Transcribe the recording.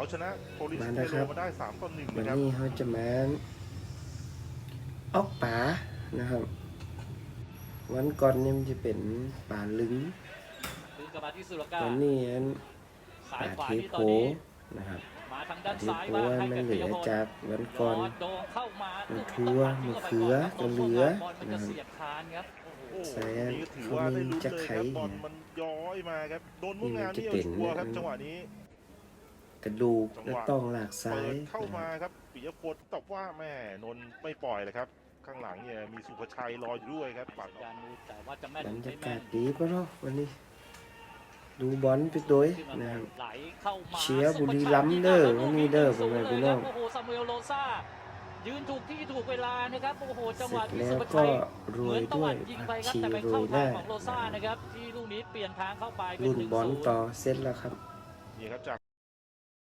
เอาชนะโปลิสมาเทแล้วโรครับ มาได้3ต่อ1วันนะครับนี้เขาจะมาออกป่านะครับ วันก่อนเนี่ยมันจะเป็นป่าลึงคืนกลับมาที่สุรกาวันนี้อันสายป่าขวาเทที่โพตอนนี้นะครับมาทางด้านเทซ้ายโพบ้างให้มักับนเหลืปิอยพลจากวันก่อน โดงเข้ามามันลูกคือว่านี้มะเขือต้งก็เหลือบอลมันจะเสียบคานครับโอ้โห โอ้โหแสนนี่ถือว่าได้ลุ้นจะเลยไขครับบอลเนี่ยมันย้อยมาครับโดนมุ่งงานนี่นี่มันจะเอาชัวร์ครับเป็นจังหวะนี้ กระดูกจังและหวะต้องหลากซ้าเปิยดเข้านะคมารับครับปิยพลตอบว่าแม่นนท์ไม่ปล่อยเลยครับ ข้างหลังเนี่ยมีสุภชัยรออยู่ด้วยครับปัดออกการดูแต่ว่าจะแม่นบรรไม่ยาแม่กาศนดีปะเนาะวันนี้ ดูบอลไปโดยขึ้นมานะครับ ไหลเข้ามาเชียร์บุรีรัมย์เด้อวันนี้เด้อพ่อแม่พี่น้อง โอ้โหซามูเอลโลซ่ายืนถูกที่ถูกเวลานะครับโอ้โหจังเสหร็วะจที่แล้สุวภก็ชัย โรเหมืยอนตะด้ววัยนยิงผัไปกครับชีแต่ไปโรเข้ายหทางน้าของโลซ่านะครับที่ลูกนี้เปลี่ยนทางเข้าไปเป็นรุ่นหนึ่งบอลศูนย์ ต่อเซตแล้วครับ นี่ครับจาก